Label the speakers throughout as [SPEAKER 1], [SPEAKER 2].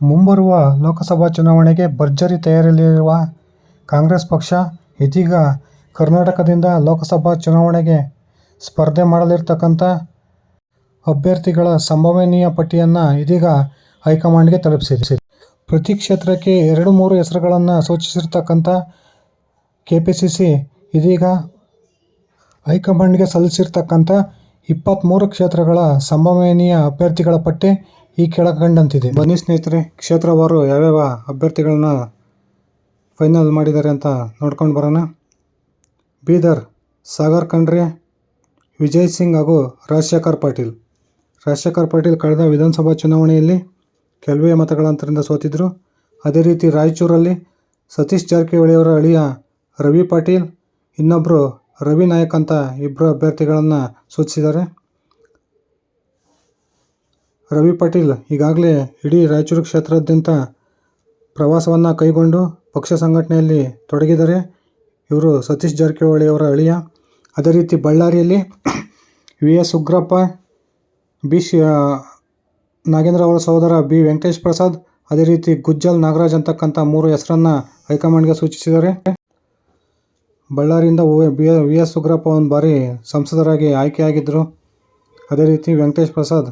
[SPEAKER 1] ಮುಂಬರುವ ಲೋಕಸಭಾ ಚುನಾವಣೆಗೆ ಭರ್ಜರಿ ತಯಾರಿಯಲ್ಲಿರುವ ಕಾಂಗ್ರೆಸ್ ಪಕ್ಷ ಇದೀಗ ಕರ್ನಾಟಕದಿಂದ ಲೋಕಸಭಾ ಚುನಾವಣೆಗೆ ಸ್ಪರ್ಧೆ ಮಾಡಲಿರ್ತಕ್ಕಂಥ ಅಭ್ಯರ್ಥಿಗಳ ಸಂಭವನೀಯ ಪಟ್ಟಿಯನ್ನು ಇದೀಗ ಹೈಕಮಾಂಡ್ಗೆ ತಲುಪಿಸಿದೆ. ಪ್ರತಿ ಕ್ಷೇತ್ರಕ್ಕೆ ಎರಡು ಮೂರು ಹೆಸರುಗಳನ್ನು ಸೂಚಿಸಿರ್ತಕ್ಕಂಥ ಕೆ ಪಿ ಸಿ ಸಿ ಇದೀಗ ಹೈಕಮಾಂಡ್ಗೆ ಸಲ್ಲಿಸಿರ್ತಕ್ಕಂಥ ಇಪ್ಪತ್ತ್ಮೂರು ಕ್ಷೇತ್ರಗಳ ಸಂಭವನೀಯ ಅಭ್ಯರ್ಥಿಗಳ ಪಟ್ಟಿ ಈ ಕೆಳಕಂಡಂತಿದೆ ಬನ್ನಿ ಸ್ನೇಹಿತರೆ, ಕ್ಷೇತ್ರವಾರು ಯಾವ್ಯಾವ ಅಭ್ಯರ್ಥಿಗಳನ್ನ ಫೈನಲ್ ಮಾಡಿದ್ದಾರೆ ಅಂತ ನೋಡ್ಕೊಂಡು ಬರೋಣ. ಬೀದರ್, ಸಾಗರ್ ಖಂಡ್ರೆ, ವಿಜಯ್ ಸಿಂಗ್ ಹಾಗೂ ರಾಜಶೇಖರ್ ಪಾಟೀಲ್. ರಾಜಶೇಖರ್ ಪಾಟೀಲ್ ಕಳೆದ ವಿಧಾನಸಭಾ ಚುನಾವಣೆಯಲ್ಲಿ ಕೆಲವೇ ಮತಗಳ ಅಂತರದಿಂದ ಸೋತಿದ್ದರು ಅದೇ ರೀತಿ ರಾಯಚೂರಲ್ಲಿ ಸತೀಶ್ ಜಾರಕಿಹೊಳಿಯವರ ಅಳಿಯ ರವಿ ಪಾಟೀಲ್ ಇನ್ನೊಬ್ಬರು ರವಿ ನಾಯಕ್ ಅಂತ ಇಬ್ಬರು ಅಭ್ಯರ್ಥಿಗಳನ್ನು ಸೂಚಿಸಿದ್ದಾರೆ. ರವಿ ಪಾಟೀಲ್ ಈಗಾಗಲೇ ಇಡೀ ರಾಯಚೂರು ಕ್ಷೇತ್ರಾದ್ಯಂತ ಪ್ರವಾಸವನ್ನು ಕೈಗೊಂಡು ಪಕ್ಷ ಸಂಘಟನೆಯಲ್ಲಿ ತೊಡಗಿದ್ದಾರೆ. ಇವರು ಸತೀಶ್ ಜಾರಕಿಹೊಳಿ ಅವರ ಅಳಿಯ. ಅದೇ ರೀತಿ ಬಳ್ಳಾರಿಯಲ್ಲಿ ವಿ ಎಸ್ ಉಗ್ರಪ್ಪ, ಬಿ ಶಿ ನಾಗೇಂದ್ರ ಅವರ ಸಹೋದರ ಬಿ ವೆಂಕಟೇಶ್ ಪ್ರಸಾದ್, ಅದೇ ರೀತಿ ಗುಜ್ಜಲ್ ನಾಗರಾಜ್ ಅಂತಕ್ಕಂಥ ಮೂರು ಹೆಸರನ್ನು ಹೈಕಮಾಂಡ್ಗೆ ಸೂಚಿಸಿದ್ದಾರೆ. ಬಳ್ಳಾರಿಯಿಂದ ಬಿ, ವಿ ಎಸ್ ಉಗ್ರಪ್ಪ ಒಂದು ಬಾರಿ ಸಂಸದರಾಗಿ ಆಯ್ಕೆಯಾಗಿದ್ದರು ಅದೇ ರೀತಿ ವೆಂಕಟೇಶ್ ಪ್ರಸಾದ್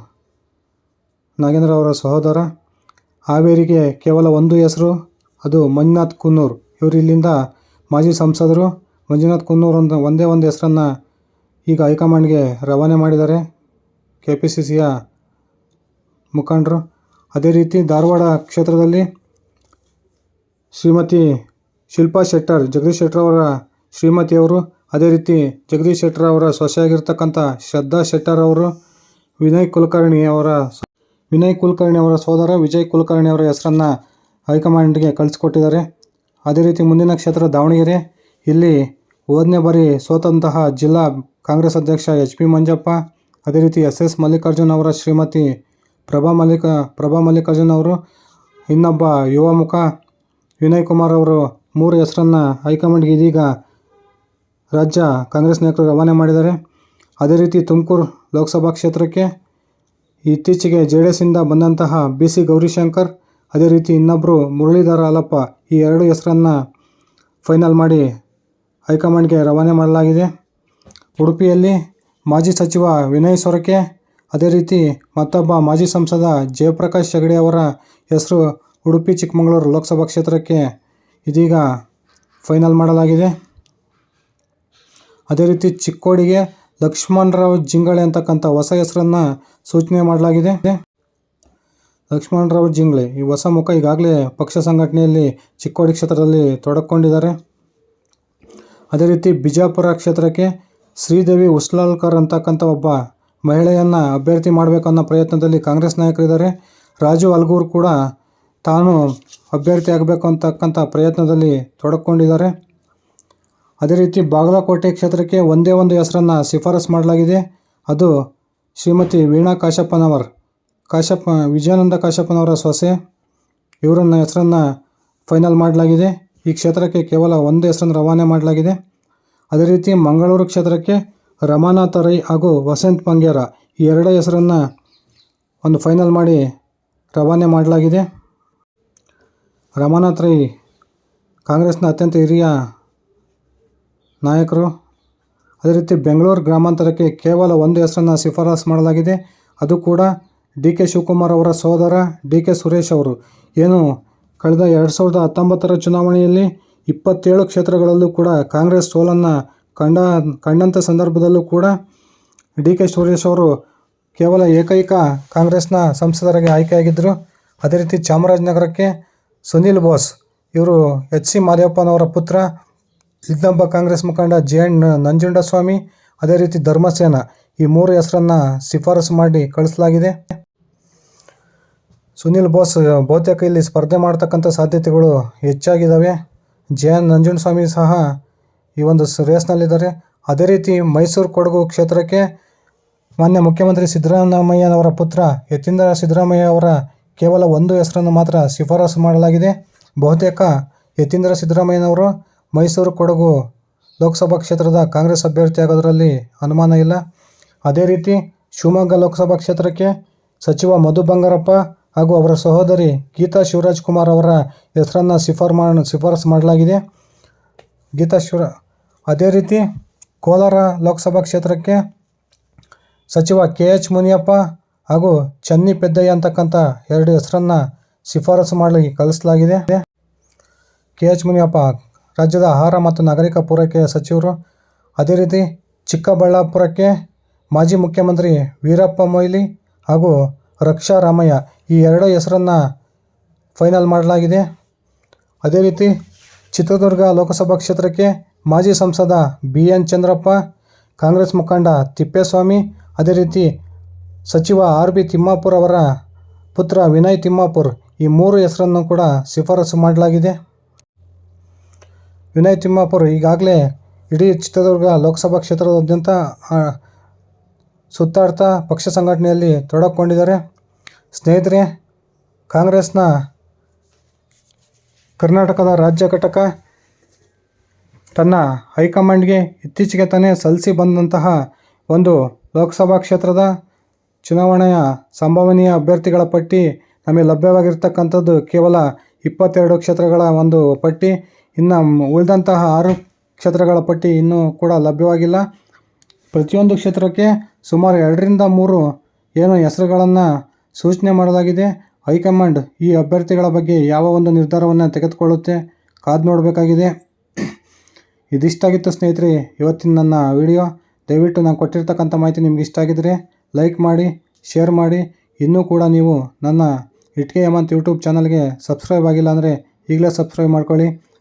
[SPEAKER 1] ನಾಗೇಂದ್ರ ಅವರ ಸಹೋದರ. ಹಾವೇರಿಗೆ ಕೇವಲ ಒಂದು ಹೆಸರು, ಅದು ಮಂಜುನಾಥ್ ಕುನ್ನೂರ್. ಇವರು ಇಲ್ಲಿಂದ ಮಾಜಿ ಸಂಸದರು. ಮಂಜುನಾಥ್ ಕುನ್ನೂರ್ ಒಂದು, ಒಂದೇ ಒಂದು ಹೆಸರನ್ನು ಈಗ ಹೈಕಮಾಂಡ್ಗೆ ರವಾನೆ ಮಾಡಿದ್ದಾರೆ. ಕೆ ಪಿ ಸಿ ಸಿಯ ಮುಖಂಡರು. ಅದೇ ರೀತಿ ಧಾರವಾಡ ಕ್ಷೇತ್ರದಲ್ಲಿ ಶ್ರೀಮತಿ ಶಿಲ್ಪಾ ಶೆಟ್ಟರ್, ಜಗದೀಶ್ ಶೆಟ್ಟರ್ ಅವರ ಶ್ರೀಮತಿಯವರು ಅದೇ ರೀತಿ ಜಗದೀಶ್ ಶೆಟ್ಟರ್ ಅವರ ಸೊಸೆಯಾಗಿರ್ತಕ್ಕಂಥ ಶ್ರದ್ಧಾ ಶೆಟ್ಟರ್ ಅವರು, ವಿನಯ್ ಕುಲಕರ್ಣಿ ಅವರ ವಿನಯ್ ಕುಲಕರ್ಣಿ ಅವರ ಸೋದರ ವಿಜಯ್ ಕುಲಕರ್ಣಿ ಅವರ ಹೆಸರನ್ನು ಹೈಕಮಾಂಡ್ಗೆ ಕಳಿಸ್ಕೊಟ್ಟಿದ್ದಾರೆ. ಅದೇ ರೀತಿ ಮುಂದಿನ ಕ್ಷೇತ್ರ ದಾವಣಗೆರೆ. ಇಲ್ಲಿ ಓದನೇ ಬಾರಿ ಸೋತಂತಹ ಜಿಲ್ಲಾ ಕಾಂಗ್ರೆಸ್ ಅಧ್ಯಕ್ಷ ಎಚ್ ಪಿ ಮಂಜಪ್ಪ, ಅದೇ ರೀತಿ ಎಸ್ ಎಸ್ ಮಲ್ಲಿಕಾರ್ಜುನ್ ಅವರ ಶ್ರೀಮತಿ ಪ್ರಭಾ ಮಲ್ಲಿಕ, ಪ್ರಭಾ ಮಲ್ಲಿಕಾರ್ಜುನ್ ಅವರು, ಇನ್ನೊಬ್ಬ ಯುವ ಮುಖ ವಿನಯ್ ಕುಮಾರ್ ಅವರು ಮೂರು ಹೆಸರನ್ನು ಹೈಕಮಾಂಡ್ಗೆ ಇದೀಗ ರಾಜ್ಯ ಕಾಂಗ್ರೆಸ್ ನಾಯಕರು ರವಾನೆ ಮಾಡಿದ್ದಾರೆ. ಅದೇ ರೀತಿ ತುಮಕೂರು ಲೋಕಸಭಾ ಕ್ಷೇತ್ರಕ್ಕೆ ಇತ್ತೀಚೆಗೆ ಜೆ ಡಿ ಎಸ್ಸಿಂದ ಬಂದಂತಹ ಬಿ ಸಿ ಗೌರಿಶಂಕರ್, ಅದೇ ರೀತಿ ಇನ್ನೊಬ್ಬರು ಮುರಳೀಧರ ಹಾಲಪ್ಪ ಈ ಎರಡು ಹೆಸರನ್ನು ಫೈನಲ್ ಮಾಡಿ ಹೈಕಮಾಂಡ್ಗೆ ರವಾನೆ ಮಾಡಲಾಗಿದೆ. ಉಡುಪಿಯಲ್ಲಿ ಮಾಜಿ ಸಚಿವ ವಿನಯ್ ಸೊರಕೆ, ಅದೇ ರೀತಿ ಮತ್ತೊಬ್ಬ ಮಾಜಿ ಸಂಸದ ಜಯಪ್ರಕಾಶ್ ಹೆಗಡೆ ಅವರ ಹೆಸರು ಉಡುಪಿ, ಚಿಕ್ಕಮಗಳೂರು ಲೋಕಸಭಾ ಕ್ಷೇತ್ರಕ್ಕೆ ಇದೀಗ ಫೈನಲ್ ಮಾಡಲಾಗಿದೆ. ಅದೇ ರೀತಿ ಚಿಕ್ಕೋಡಿಗೆ ಲಕ್ಷ್ಮಣರಾವ್ ಜಿಂಗಳೆ ಅಂತಕ್ಕಂಥ ಹೊಸ ಹೆಸರನ್ನು ಸೂಚನೆ ಮಾಡಲಾಗಿದೆ. ಲಕ್ಷ್ಮಣರಾವ್ ಜಿಂಗಳೆ ಈ ಹೊಸ ಮುಖ ಈಗಾಗಲೇ ಪಕ್ಷ ಸಂಘಟನೆಯಲ್ಲಿ ಚಿಕ್ಕೋಡಿ ಕ್ಷೇತ್ರದಲ್ಲಿ ತೊಡಕೊಂಡಿದ್ದಾರೆ. ಅದೇ ರೀತಿ ಬಿಜಾಪುರ ಕ್ಷೇತ್ರಕ್ಕೆ ಶ್ರೀದೇವಿ ಉಸ್ಲಾಲ್ಕರ್ ಅಂತಕ್ಕಂಥ ಒಬ್ಬ ಮಹಿಳೆಯನ್ನು ಅಭ್ಯರ್ಥಿ ಮಾಡಬೇಕನ್ನೋ ಪ್ರಯತ್ನದಲ್ಲಿ ಕಾಂಗ್ರೆಸ್ ನಾಯಕರಿದ್ದಾರೆ. ರಾಜು ಅಲ್ಗೂರ್ ಕೂಡ ತಾನು ಅಭ್ಯರ್ಥಿ ಆಗಬೇಕು ಅಂತಕ್ಕಂಥ ಪ್ರಯತ್ನದಲ್ಲಿ ತೊಡಕೊಂಡಿದ್ದಾರೆ. ಅದೇ ರೀತಿ ಬಾಗಲಕೋಟೆ ಕ್ಷೇತ್ರಕ್ಕೆ ಒಂದೇ ಒಂದು ಹೆಸರನ್ನು ಶಿಫಾರಸು ಮಾಡಲಾಗಿದೆ. ಅದು ಶ್ರೀಮತಿ ವೀಣಾ ಕಾಶಪ್ಪನವರ್ ಕಾಶಪ್ಪ ವಿಜಯಾನಂದ ಕಾಶಪ್ಪನವರ ಸೊಸೆ. ಇವರನ್ನ ಹೆಸರನ್ನು ಫೈನಲ್ ಮಾಡಲಾಗಿದೆ. ಈ ಕ್ಷೇತ್ರಕ್ಕೆ ಕೇವಲ ಒಂದು ಹೆಸರನ್ನು ರವಾನೆ ಮಾಡಲಾಗಿದೆ. ಅದೇ ರೀತಿ ಮಂಗಳೂರು ಕ್ಷೇತ್ರಕ್ಕೆ ರಮಾನಾಥ ರೈ ಹಾಗೂ ವಸಂತ್ ಪಂಗ್ಯಾರ ಈ ಎರಡೇ ಹೆಸರನ್ನು ಒಂದು ಫೈನಲ್ ಮಾಡಿ ರವಾನೆ ಮಾಡಲಾಗಿದೆ. ರಮಾನಾಥ್ ರೈ ಕಾಂಗ್ರೆಸ್ನ ಅತ್ಯಂತ ಹಿರಿಯ ನಾಯಕರು, ಅದೇ ರೀತಿ ಬೆಂಗಳೂರು ಗ್ರಾಮಾಂತರಕ್ಕೆ ಕೇವಲ ಒಂದು ಹೆಸರನ್ನು ಶಿಫಾರಸು ಮಾಡಲಾಗಿದೆ. ಅದು ಕೂಡ ಡಿ ಕೆ ಶಿವಕುಮಾರ್ ಅವರ ಸೋದರ ಡಿ ಕೆ ಸುರೇಶ್ ಅವರು. ಏನು, ಕಳೆದ ಎರಡು ಸಾವಿರದ ಹತ್ತೊಂಬತ್ತರ ಚುನಾವಣೆಯಲ್ಲಿ ಇಪ್ಪತ್ತೇಳು ಕ್ಷೇತ್ರಗಳಲ್ಲೂ ಕೂಡ ಕಾಂಗ್ರೆಸ್ ಸೋಲನ್ನು ಕಂಡ, ಕಂಡಂಥ ಸಂದರ್ಭದಲ್ಲೂ ಕೂಡ ಡಿ ಕೆ ಸುರೇಶ್ ಅವರು ಕೇವಲ ಏಕೈಕ ಕಾಂಗ್ರೆಸ್ನ ಸಂಸದರಾಗಿ ಆಯ್ಕೆಯಾಗಿದ್ದರು. ಅದೇ ರೀತಿ ಚಾಮರಾಜನಗರಕ್ಕೆ ಸುನೀಲ್ ಬೋಸ್, ಇವರು ಎಚ್ ಸಿ ಮಾದೇವಪ್ಪನವರ ಪುತ್ರ. ಇನ್ನೊಬ್ಬ ಕಾಂಗ್ರೆಸ್ ಮುಖಂಡ ಜೆ ಎನ್ ನಂಜುಂಡಸ್ವಾಮಿ, ಅದೇ ರೀತಿ ಧರ್ಮಸೇನ ಈ ಮೂರು ಹೆಸರನ್ನು ಶಿಫಾರಸು ಮಾಡಿ ಕಳಿಸಲಾಗಿದೆ. ಸುನಿಲ್ ಬೋಸ್ ಬಹುತೇಕ ಇಲ್ಲಿ ಸ್ಪರ್ಧೆ ಮಾಡ್ತಕ್ಕಂಥ ಸಾಧ್ಯತೆಗಳು ಹೆಚ್ಚಾಗಿದ್ದಾವೆ ಜೆ ಎನ್ ನಂಜುಂಡಸ್ವಾಮಿ ಸಹ ಈ ಒಂದು ರೇಸ್ನಲ್ಲಿದ್ದಾರೆ. ಅದೇ ರೀತಿ ಮೈಸೂರು ಕೊಡಗು ಕ್ಷೇತ್ರಕ್ಕೆ ಮಾನ್ಯ ಮುಖ್ಯಮಂತ್ರಿ ಸಿದ್ದರಾಮಯ್ಯನವರ ಪುತ್ರ ಯತೀಂದ್ರ ಸಿದ್ದರಾಮಯ್ಯ ಅವರ ಕೇವಲ ಒಂದು ಹೆಸರನ್ನು ಮಾತ್ರ ಶಿಫಾರಸು ಮಾಡಲಾಗಿದೆ. ಬಹುತೇಕ ಯತೀಂದ್ರ ಸಿದ್ದರಾಮಯ್ಯನವರು ಮೈಸೂರು ಕೊಡಗು ಲೋಕಸಭಾ ಕ್ಷೇತ್ರದ ಕಾಂಗ್ರೆಸ್ ಅಭ್ಯರ್ಥಿ ಆಗೋದರಲ್ಲಿ ಅನುಮಾನ ಇಲ್ಲ. ಅದೇ ರೀತಿ ಶಿವಮೊಗ್ಗ ಲೋಕಸಭಾ ಕ್ಷೇತ್ರಕ್ಕೆ ಸಚಿವ ಮಧು ಬಂಗಾರಪ್ಪ ಹಾಗೂ ಅವರ ಸಹೋದರಿ ಗೀತಾ ಶಿವರಾಜ್ ಕುಮಾರ್ ಅವರ ಹೆಸರನ್ನು ಶಿಫಾರ್ ಮಾಡ, ಶಿಫಾರಸು ಮಾಡಲಾಗಿದೆ. ಗೀತಾ ಶಿವ ಅದೇ ರೀತಿ ಕೋಲಾರ ಲೋಕಸಭಾ ಕ್ಷೇತ್ರಕ್ಕೆ ಸಚಿವ ಕೆ ಎಚ್ ಮುನಿಯಪ್ಪ ಹಾಗೂ ಚನ್ನಿ ಪೆದ್ದಯ್ಯ ಅಂತಕ್ಕಂಥ ಎರಡು ಹೆಸರನ್ನು ಶಿಫಾರಸು ಮಾಡಲಿಕ್ಕೆ ಕಳಿಸಲಾಗಿದೆ. ಕೆ ಎಚ್ ಮುನಿಯಪ್ಪ ರಾಜ್ಯದ ಆಹಾರ ಮತ್ತು ನಾಗರಿಕ ಪೂರೈಕೆಯ ಸಚಿವರು, ಅದೇ ರೀತಿ ಚಿಕ್ಕಬಳ್ಳಾಪುರಕ್ಕೆ ಮಾಜಿ ಮುಖ್ಯಮಂತ್ರಿ ವೀರಪ್ಪ ಮೊಯ್ಲಿ ಹಾಗೂ ರಕ್ಷಾ ರಾಮಯ್ಯ ಈ ಎರಡು ಹೆಸರನ್ನು ಫೈನಲ್ ಮಾಡಲಾಗಿದೆ. ಅದೇ ರೀತಿ ಚಿತ್ರದುರ್ಗ ಲೋಕಸಭಾ ಕ್ಷೇತ್ರಕ್ಕೆ ಮಾಜಿ ಸಂಸದ ಬಿ ಎನ್ ಚಂದ್ರಪ್ಪ, ಕಾಂಗ್ರೆಸ್ ಮುಖಂಡ ತಿಪ್ಪೇಸ್ವಾಮಿ, ಅದೇ ರೀತಿ ಸಚಿವ ಆರ್ ಬಿ ತಿಮ್ಮಾಪುರ್ ಅವರ ಪುತ್ರ ವಿನಯ್ ತಿಮ್ಮಾಪುರ್ ಈ ಮೂರು ಹೆಸರನ್ನು ಕೂಡ ಶಿಫಾರಸು ಮಾಡಲಾಗಿದೆ. ವಿನಯ್ ತಿಮ್ಮಾಪುರ್ ಈಗಾಗಲೇ ಇಡೀ ಚಿತ್ರದುರ್ಗ ಲೋಕಸಭಾ ಕ್ಷೇತ್ರದಾದ್ಯಂತ ಸುತ್ತಾಡ್ತಾ ಪಕ್ಷ ಸಂಘಟನೆಯಲ್ಲಿ ತೊಡಗಿಕೊಂಡಿದ್ದಾರೆ. ಸ್ನೇಹಿತರೆ, ಕಾಂಗ್ರೆಸ್ನ ಕರ್ನಾಟಕದ ರಾಜ್ಯ ಘಟಕ ತನ್ನ ಹೈಕಮಾಂಡ್ಗೆ ಇತ್ತೀಚೆಗೆ ತಾನೇ ಸಲ್ಲಿಸಿ ಬಂದಂತಹ ಒಂದು ಲೋಕಸಭಾ ಕ್ಷೇತ್ರದ ಚುನಾವಣೆಯ ಸಂಭವನೀಯ ಅಭ್ಯರ್ಥಿಗಳ ಪಟ್ಟಿ ನಮಗೆ ಲಭ್ಯವಾಗಿರ್ತಕ್ಕಂಥದ್ದು ಕೇವಲ ಇಪ್ಪತ್ತೆರಡು ಕ್ಷೇತ್ರಗಳ ಒಂದು ಪಟ್ಟಿ. ಇನ್ನು ಉಳಿದಂತಹ ಆರು ಕ್ಷೇತ್ರಗಳ ಪಟ್ಟಿ ಇನ್ನೂ ಕೂಡ ಲಭ್ಯವಾಗಿಲ್ಲ. ಪ್ರತಿಯೊಂದು ಕ್ಷೇತ್ರಕ್ಕೆ ಸುಮಾರು ಎರಡರಿಂದ ಮೂರು ಏನು ಹೆಸರುಗಳನ್ನು ಸೂಚನೆ ಮಾಡಲಾಗಿದೆ. ಹೈಕಮಾಂಡ್ ಈ ಅಭ್ಯರ್ಥಿಗಳ ಬಗ್ಗೆ ಯಾವ ಒಂದು ನಿರ್ಧಾರವನ್ನು ತೆಗೆದುಕೊಳ್ಳುತ್ತೆ ಕಾದು ನೋಡಬೇಕಾಗಿದೆ. ಇದಿಷ್ಟಾಗಿತ್ತು ಸ್ನೇಹಿತರೆ, ಇವತ್ತಿನ ನನ್ನ ವಿಡಿಯೋ. ದಯವಿಟ್ಟು ನಾನು ಕೊಟ್ಟಿರ್ತಕ್ಕಂಥ ಮಾಹಿತಿ ನಿಮ್ಗೆ ಇಷ್ಟ ಆಗಿದರೆ ಲೈಕ್ ಮಾಡಿ, ಶೇರ್ ಮಾಡಿ. ಇನ್ನೂ ಕೂಡ ನೀವು ನನ್ನ ಇಟ್ಕೆ ಹೇಮಂತ್ ಯೂಟ್ಯೂಬ್ ಚಾನಲ್ಗೆ ಸಬ್ಸ್ಕ್ರೈಬ್ ಆಗಿಲ್ಲ ಅಂದರೆ ಈಗಲೇ ಸಬ್ಸ್ಕ್ರೈಬ್ ಮಾಡ್ಕೊಳ್ಳಿ.